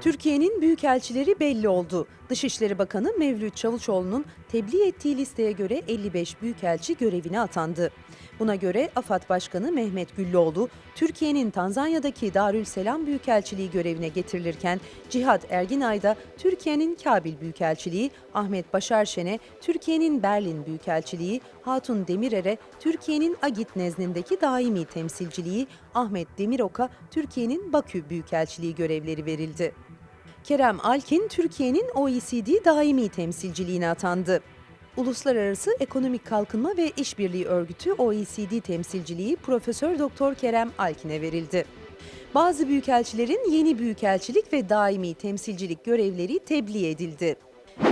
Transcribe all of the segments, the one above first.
Türkiye'nin büyükelçileri belli oldu. Dışişleri Bakanı Mevlüt Çavuşoğlu'nun tebliğ ettiği listeye göre 55 büyükelçi görevine atandı. Buna göre AFAD Başkanı Mehmet Güllüoğlu, Türkiye'nin Tanzanya'daki Darülselam Büyükelçiliği görevine getirilirken Cihat Erginay da Türkiye'nin Kabil Büyükelçiliği, Ahmet Başarşen'e Türkiye'nin Berlin Büyükelçiliği, Hatun Demirer'e Türkiye'nin Agit nezdindeki daimi temsilciliği, Ahmet Demirok'a Türkiye'nin Bakü Büyükelçiliği görevleri verildi. Kerem Alkin, Türkiye'nin OECD daimi temsilciliğine atandı. Uluslararası Ekonomik Kalkınma ve İşbirliği Örgütü OECD temsilciliği Profesör Doktor Kerem Alkin'e verildi. Bazı büyükelçilerin yeni büyükelçilik ve daimi temsilcilik görevleri tebliğ edildi.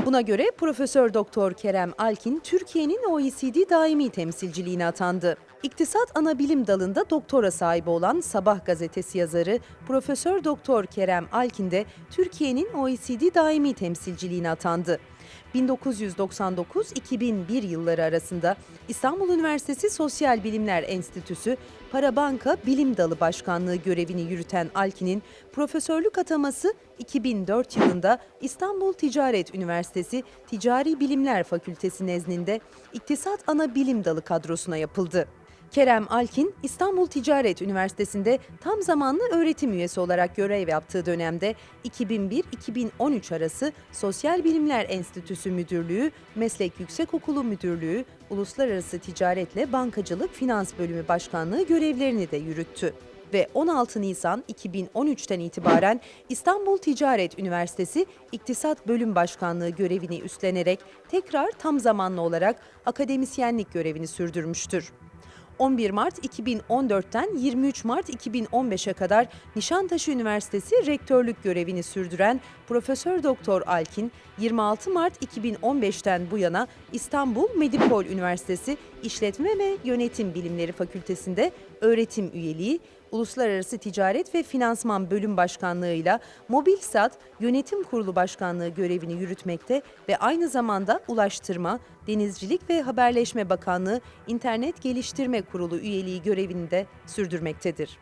Buna göre Profesör Doktor Kerem Alkin Türkiye'nin OECD daimi temsilciliğine atandı. İktisat ana bilim dalında doktora sahibi olan Sabah gazetesi yazarı Profesör Doktor Kerem Alkin de Türkiye'nin OECD daimi temsilciliğine atandı. 1999-2001 yılları arasında İstanbul Üniversitesi Sosyal Bilimler Enstitüsü Parabanka Bilim Dalı Başkanlığı görevini yürüten Alkin'in profesörlük ataması 2004 yılında İstanbul Ticaret Üniversitesi Ticari Bilimler Fakültesi nezdinde İktisat Ana Bilim Dalı kadrosuna yapıldı. Kerem Alkin, İstanbul Ticaret Üniversitesi'nde tam zamanlı öğretim üyesi olarak görev yaptığı dönemde 2001-2013 arası Sosyal Bilimler Enstitüsü Müdürlüğü, Meslek Yüksekokulu Müdürlüğü, Uluslararası Ticaretle Bankacılık Finans Bölümü Başkanlığı görevlerini de yürüttü ve 16 Nisan 2013'ten itibaren İstanbul Ticaret Üniversitesi İktisat Bölüm Başkanlığı görevini üstlenerek tekrar tam zamanlı olarak akademisyenlik görevini sürdürmüştür. 11 Mart 2014'ten 23 Mart 2015'e kadar Nişantaşı Üniversitesi rektörlük görevini sürdüren Profesör Doktor Alkin, 26 Mart 2015'ten bu yana İstanbul Medipol Üniversitesi İşletme ve Yönetim Bilimleri Fakültesinde öğretim üyeliği, Uluslararası Ticaret ve Finansman Bölüm Başkanlığı'yla Mobilsat Yönetim Kurulu Başkanlığı görevini yürütmekte ve aynı zamanda Ulaştırma, Denizcilik ve Haberleşme Bakanlığı İnternet Geliştirme Kurulu üyeliği görevini de sürdürmektedir.